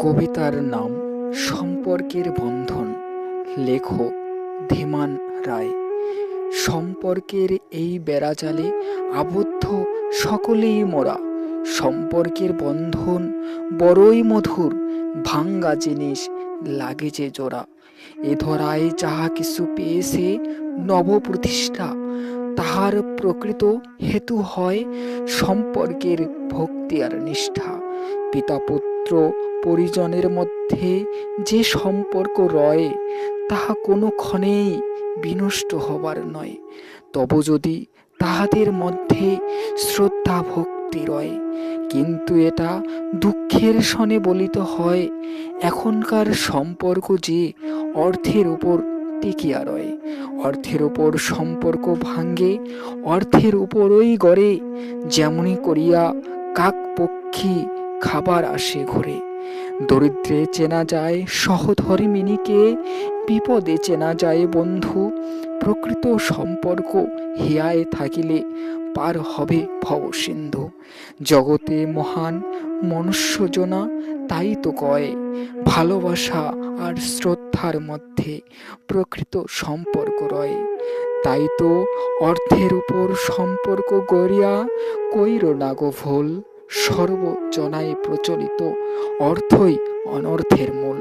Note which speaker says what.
Speaker 1: কবিতার নাম সম্পর্কের বন্ধন। লেখক ধীমান রায়। সম্পর্কের এই বেড়াজালে আবদ্ধ সকলেই মোরা। সম্পর্কের বন্ধন বড়ই মধুর, ভাঙ্গা জিনিস লাগে যে জোড়া। এ ধরায় যাহা কিছু পেয়েছে নবপ্রতিষ্ঠা, তাহার প্রকৃত হেতু হয় সম্পর্কের ভক্তি আর নিষ্ঠা। পিতা পুত্র পরিজনের মধ্যে যে সম্পর্ক রয়, তাহা কোনো ক্ষণেই বিনষ্ট হবার নয়। তব যদি তাহাদের মধ্যে শ্রদ্ধা ভক্তি রয়, কিন্তু এটা দুঃখের সনে বলিত হয়, এখনকার সম্পর্ক যে অর্থের উপর টিকিয়া রয়। অর্থের উপর সম্পর্ক ভাঙ্গে, অর্থের উপরই গড়ে, যেমনি করিয়া কাক পক্ষী খাবার আসে ঘরে। দরিদ্রে চেনা যায় সহধর্মিনীকে, বিপদে চেনা যায় বন্ধু। প্রকৃত সম্পর্ক হিয়ায় থাকিলে পার হবে ভবসিন্ধু। জগতে মহান মনুষ্যজনা তাই তো কয়, ভালোবাসা আর শ্রদ্ধার মধ্যে প্রকৃত সম্পর্ক রয়। তাই তো অর্থের উপর সম্পর্ক গড়িয়া কইর না গো ভুল। সর্বজনায় প্রচলিত অর্থই অনর্থের মূল।